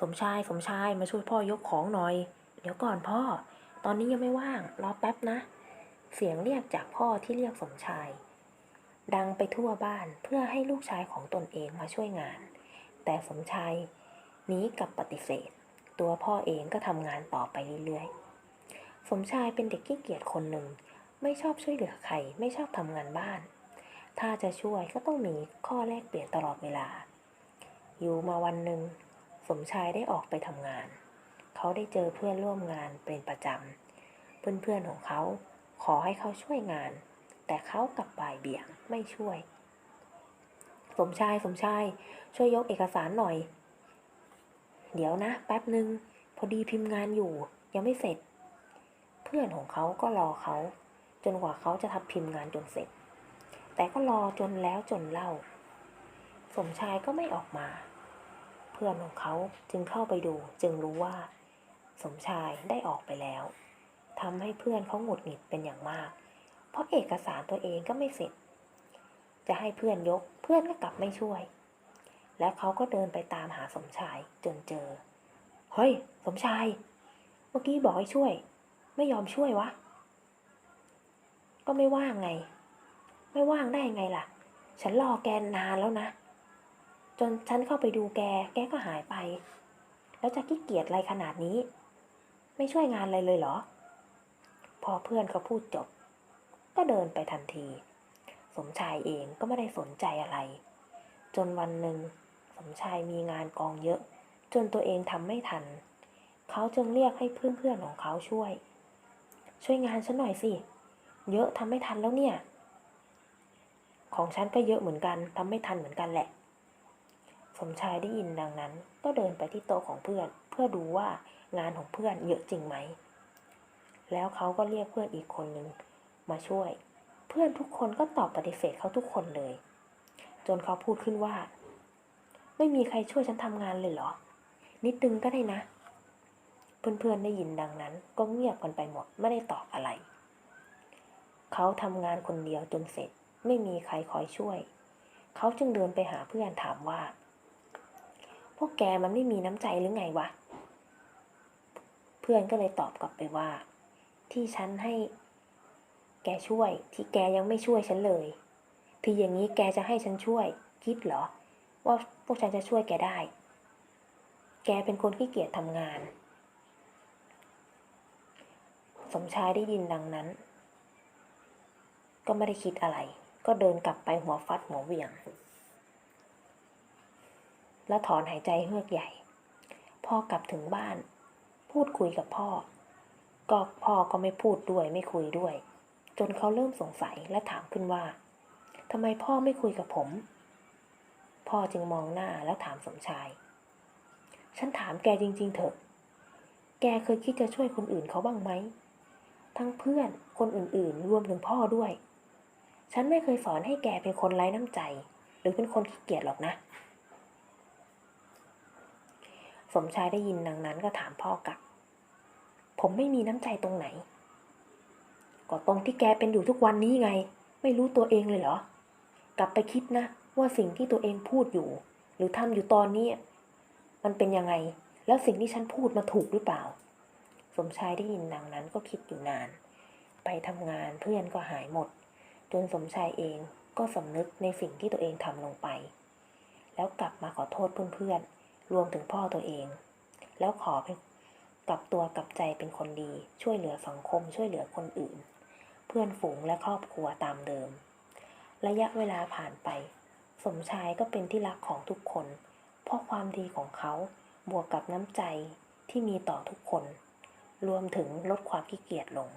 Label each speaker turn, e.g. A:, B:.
A: สมชายสมชายมาช่วยพ่อยกของหน่อย เดี๋ยวก่อนพ่อ ตอนนี้ยังไม่ว่าง รอแป๊บนะ เสียงเรียกจากพ่อที่เรียกสมชาย ดังไปทั่วบ้านเพื่อให้ลูกชายของตนเองมาช่วยงาน แต่สมชายนี้กับปฏิเสธ ตัวพ่อเองก็ทำงานต่อไปเรื่อยๆ สมชายเป็นเด็กขี้เกียจคนหนึ่ง ไม่ชอบช่วยเหลือใคร ไม่ชอบทำงานบ้าน ถ้าจะช่วยก็ต้องมีข้อแลกเปลี่ยนตลอดเวลา อยู่มาวันหนึ่ง สมชายได้ออกไปทำงาน เขาได้เจอเพื่อนร่วมงานเป็นประจำ เพื่อนๆของเขาขอให้เขาช่วยงาน แต่เขากลับบ่ายเบี่ยงไม่ช่วย สมชายสมชายช่วยยกเอกสารหน่อย เดี๋ยวนะ แป๊บหนึ่งพอดีพิมพ์งานอยู่ ยังไม่เสร็จ เพื่อนของเขาก็รอเขา จนกว่าเขาจะทำพิมพ์งานจนเสร็จ แต่ก็รอจนแล้วจนเล่า สมชายก็ไม่ออกมา เพื่อนของเขาจึงเข้าไปดูจึงรู้ว่า สมชายได้ออกไปแล้วทำให้เพื่อนเขาหงุดหงิดเป็นอย่างมาก เพราะเอกสารตัวเองก็ไม่เสร็จ จะให้เพื่อนยกเพื่อนก็กลับไม่ช่วย แล้วเขาก็เดินไปตามหาสมชายจนเจอ เฮ้ย สมชาย เมื่อกี้บอกให้ช่วย ไม่ยอมช่วยวะ ก็ไม่ว่างไง ไม่ว่างได้ไงล่ะ ฉันรอแกนานแล้วนะ จนฉันเข้าไปดูแก แกก็หายไป แล้วจะขี้เกียจอะไรขนาดนี้ ไม่ช่วยงานอะไรเลยเหรอ พอเพื่อนเขาพูดจบ ก็เดินไปทันที สมชายเองก็ไม่ได้สนใจอะไร จนวันหนึ่ง สมชายมีงานกองเยอะ จนตัวเองทำไม่ทัน เขาจึงเรียกให้เพื่อนๆของเขาช่วย ช่วยงานฉันหน่อยสิ เยอะทำไม่ทันแล้วเนี่ย ของฉันก็เยอะเหมือนกันทำไม่ทันเหมือนกันแหละ สมชายได้ยินดังนั้น ก็เดินไปที่โต๊ะของเพื่อน เพื่อดูว่างานของเพื่อนเยอะจริงไหม แล้วเขาก็เรียกเพื่อนอีกคนหนึ่งมาช่วย เพื่อนทุกคนก็ตอบปฏิเสธเขาทุกคนเลย จนเขาพูดขึ้นว่า ไม่มีใครช่วยฉันทำงานเลยเหรอ นิดนึงก็ได้นะ เพื่อนๆได้ยินดังนั้น ก็เงียบกันไปหมดไม่ได้ตอบอะไร เขาทำงานคนเดียวจนเสร็จไม่มีใครคอยช่วย เขาจึงเดินไปหาเพื่อนถามว่า พวกแกมันไม่มีน้ำใจหรือไงวะ เพื่อนก็เลยตอบกลับไปว่า ที่ฉันให้ แกช่วย ที่แกยังไม่ช่วยฉันเลย ทีอย่างนี้แกจะให้ฉันช่วย คิดเหรอ ว่าพวกฉันจะช่วยแกได้ แกเป็นคนขี้เกียจทำงาน สมชายได้ยินดังนั้น ก็ไม่ได้คิดอะไร ก็เดินกลับไปหัวฟัดหัวเหวี่ยง แล้วถอนหายใจเฮือกใหญ่ พ่อกลับถึงบ้าน พูดคุยกับพ่อ ก็พ่อก็ไม่พูดด้วยไม่คุยด้วย จนเขาเริ่มสงสัยและถามขึ้นว่าทำไมพ่อไม่คุยกับผม พ่อจึงมองหน้าแล้วถามสมชาย ฉันถามแกจริง ๆ เถอะ แกเคยคิดจะช่วยคนอื่นเขาบ้างไหม ทั้งเพื่อนคนอื่นๆ รวมถึงพ่อด้วย ฉันไม่เคยสอนให้แกเป็นคนไร้น้ำใจ หรือเป็นคนขี้เกียจหรอกนะ สมชายได้ยินดังนั้นก็ถามพ่อกลับ ผมไม่มีน้ำใจตรงไหน ก็ตรงที่แกเป็นอยู่ทุกวันนี้ไง ไม่รู้ตัวเองเลยเหรอ กลับไปคิดนะ ว่าสิ่งที่ตัวเองพูดอยู่ หรือทำอยู่ตอนนี้มันเป็นยังไง แล้วสิ่งที่ฉันพูดมาถูกหรือเปล่า สมชายได้ยินดังนั้นก็คิดอยู่นาน ไปทำงานเพื่อนก็หายหมด จนสมชายเองก็สำนึกในสิ่งที่ตัวเองทำลงไป แล้วกลับมาขอโทษเพื่อนๆ รวมถึงพ่อตัวเอง แล้วขอเป็นกลับตัวกลับใจเป็นคนดี ช่วยเหลือสังคม ช่วยเหลือคนอื่น เพื่อนฝูงและครอบครัวตามเดิม ระยะเวลาผ่านไป สมชายก็เป็นที่รักของทุกคน เพราะความดีของเขาบวกกับน้ำใจที่มีต่อทุกคน รวมถึงลดความขี้เกียจลง